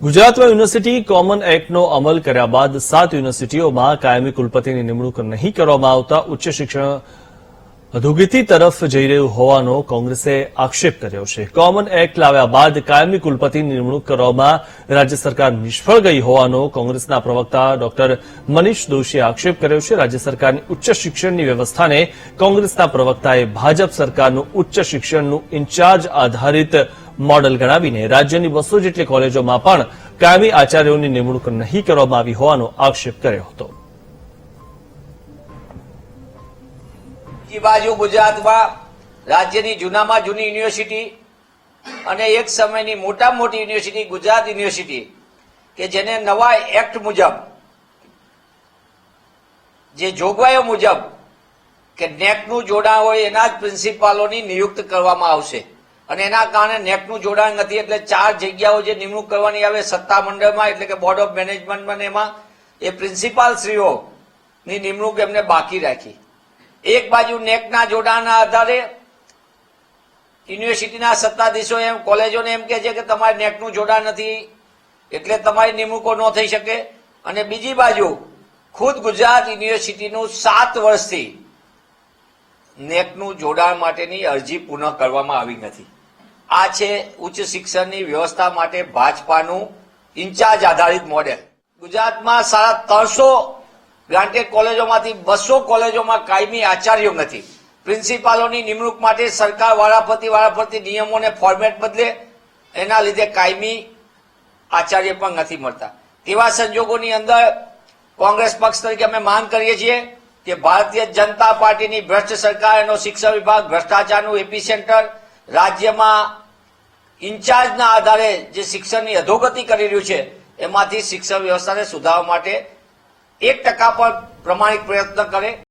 ગુજરાતમાં university common એક્ટનો અમલ કર્યા બાદ સાત યુનિવર્સિટીઓમાં કાયમી કુલપતિની નિમણૂક નહીં કરવામાં આવતા ઉચ્ચ શિક્ષણ અધોગતિ તરફ જઈ રહ્યું હોવાનો કોંગ્રેસે આક્ષેપ કર્યો છે. કોમન એક્ટ લાવ્યા બાદ કાયમી કુલપતિની નિમણૂક કરવામાં રાજ્ય સરકાર નિષ્ફળ ગઈ હોવાનો કોંગ્રેસના પ્રવક્તા ડોક્ટર મનીષ દોશીએ આક્ષેપ કર્યો છે. રાજ્ય સરકારની ઉચ્ચ શિક્ષણની વ્યવસ્થાને કોંગ્રેસના પ્રવક્તાએ ભાજપ સરકારનું ઉચ્ચ શિક્ષણનું ઇન્ચાર્જ આધારિત મોડલ ગણાવીને રાજ્યની બસો જેટલી કોલેજોમાં પણ કાયમી આચાર્યોની નિમણૂક નહીં કરવામાં આવી હોવાનો આક્ષેપ કર્યો હતો. બીજી બાજુ ગુજરાતમાં રાજ્યની જૂનામાં જૂની યુનિવર્સિટી અને એક સમયની મોટા મોટી યુનિવર્સિટી ગુજરાત યુનિવર્સિટી કે જેને નવા એક્ટ મુજબ, જે જોગવાઈઓ મુજબ કે નેકનું જોડાણ હોય એના જ પ્રિન્સિપાલોની નિયુક્ત કરવામાં આવશે. અને એના કારણે નેકનું જોડાણ નથી એટલે ચાર જગ્યાઓ જે નિમણૂક કરવાની આવે સત્તા મંડળમાં એટલે કે બોર્ડ ઓફ મેનેજમેન્ટમાં એમાં એ પ્રિન્સિપાલ શ્રીઓની નિમણૂક એમને બાકી રાખી. એક બાજુ નેકના જોડાણના આધારે યુનિવર્સિટીના સત્તાધીશો એમ, કોલેજોને એમ કહે છે કે તમારે નેકનું જોડાણ નથી, એટલે તમારી નિમણૂકો ન થઈ શકે. અને બીજી બાજુ, ખુદ ગુજરાત યુનિવર્સિટીનું સાત વર્ષથી નેકનું જોડાણ માટેની અરજી પુનઃ કરવામાં આવી નથી. આ છે ઉચ્ચ શિક્ષણની વ્યવસ્થા માટે ભાજપાનું ઇન્ચાર્જ આધારિત મોડેલ. ગુજરાતમાં સાડા ત્રણસો ગ્રાન્ટેડ કોલેજોમાંથી બસો કોલેજોમાં કાયમી આચાર્યો નથી. પ્રિન્સિપાલોની નિમણૂક માટે સરકાર વારાફરતી વારાફરતી નિયમોને ફોર્મેટ બદલે એના લીધે કાયમી આચાર્ય પણ નથી મળતા. તેવા સંજોગોની અંદર કોંગ્રેસ પક્ષ તરીકે અમે માંગ કરીએ છીએ કે ભારતીય જનતા પાર્ટીની ભ્રષ્ટ સરકાર એનો શિક્ષણ વિભાગ, ભ્રષ્ટાચારનું એપી સેન્ટર રાજ્યમાં ઇન્ચાર્જના આધારે જે શિક્ષણની અધોગતિ કરી રહ્યું છે, એમાંથી શિક્ષણ વ્યવસ્થાને સુધારવા માટે એક ટકા પર પ્રમાણિક પ્રયત્ન કરે.